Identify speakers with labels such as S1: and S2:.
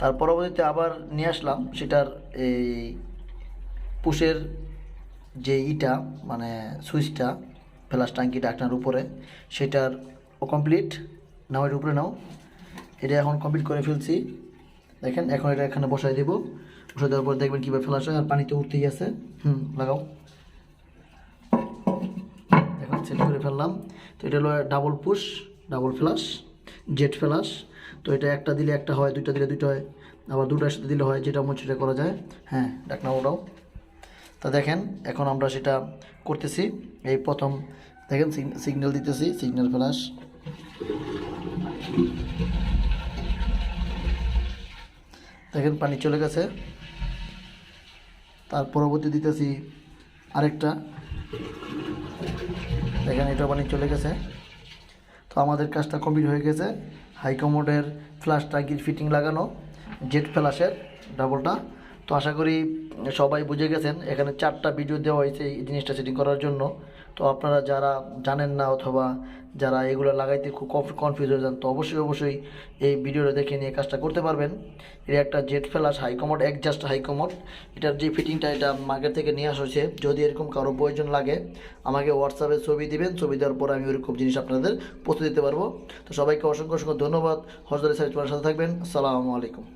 S1: তার পরবর্তীতে আবার নিয়ে আসলাম, সেটার এই পুষের যে ইটা মানে সুইচটা, ফ্লাশ টাঙ্কি ডাকনার উপরে, সেটার ও কমপ্লিট নাও এর উপরে নাও। এটা এখন কমপ্লিট করে ফেলছি। দেখেন, এখন এটা এখানে বসাই দেবো। বসাই দেওয়ার পর দেখবেন কীভাবে ফ্লাশ হয়, আর পানিতে উঠতেই আছে। হুম, লাগাও। এখন সেট করে ফেললাম। তো এটা হলো double push double flush jet flush তো এটা একটা দিলে একটা হয়, দুইটা দিলে দুইটা হয়, আবার দুটার সাথে দিলে হয়, যেটা মন সেটা করা যায়। হ্যাঁ ডাকনা ওটাও তা দেখেন, এখন আমরা সেটা করতেছি। এই প্রথম, দেখেন সিগন্যাল দিতেছি, সিগন্যাল ফ্লাশ দেখেন, পানি চলে গেছে। তার পরবর্তী দিতেছি আরেকটা। দেখেন, এটা পানি চলে গেছে। তো আমাদের কাজটা কমপ্লিট হয়ে গেছে। হাইকমোডের ফ্ল্যাশ ট্যাঙ্কির ফিটিং লাগানো জেট ফ্ল্যাশের ডাবলটা তো আশা করি সবাই বুঝে গেছেন, এখানে চারটা ভিডিও দেওয়া হয়েছে এই জিনিসটা সেটিং করার জন্য। তো আপনারা যারা জানেন না অথবা যারা এগুলো লাগাইতে খুব কনফিউজ হয়ে যান, তো অবশ্যই অবশ্যই এই ভিডিওটা দেখে নিয়ে কাজটা করতে পারবেন। এর একটা jet flash high commode exhaust high commode এটার যে ফিটিংটা এটা মার্কেট থেকে নিয়ে আসা হয়েছে। যদি এরকম কারও প্রয়োজন লাগে, আমাকে হোয়াটসঅ্যাপে ছবি দিবেন, ছবি দেওয়ার পর আমি ওরকম জিনিস আপনাদের পৌঁছে দিতে পারব। তো সবাইকে অসংখ্য অসংখ্য ধন্যবাদ। হজরত সাইজ সাথে থাকবেন। আসসালামু আলাইকুম।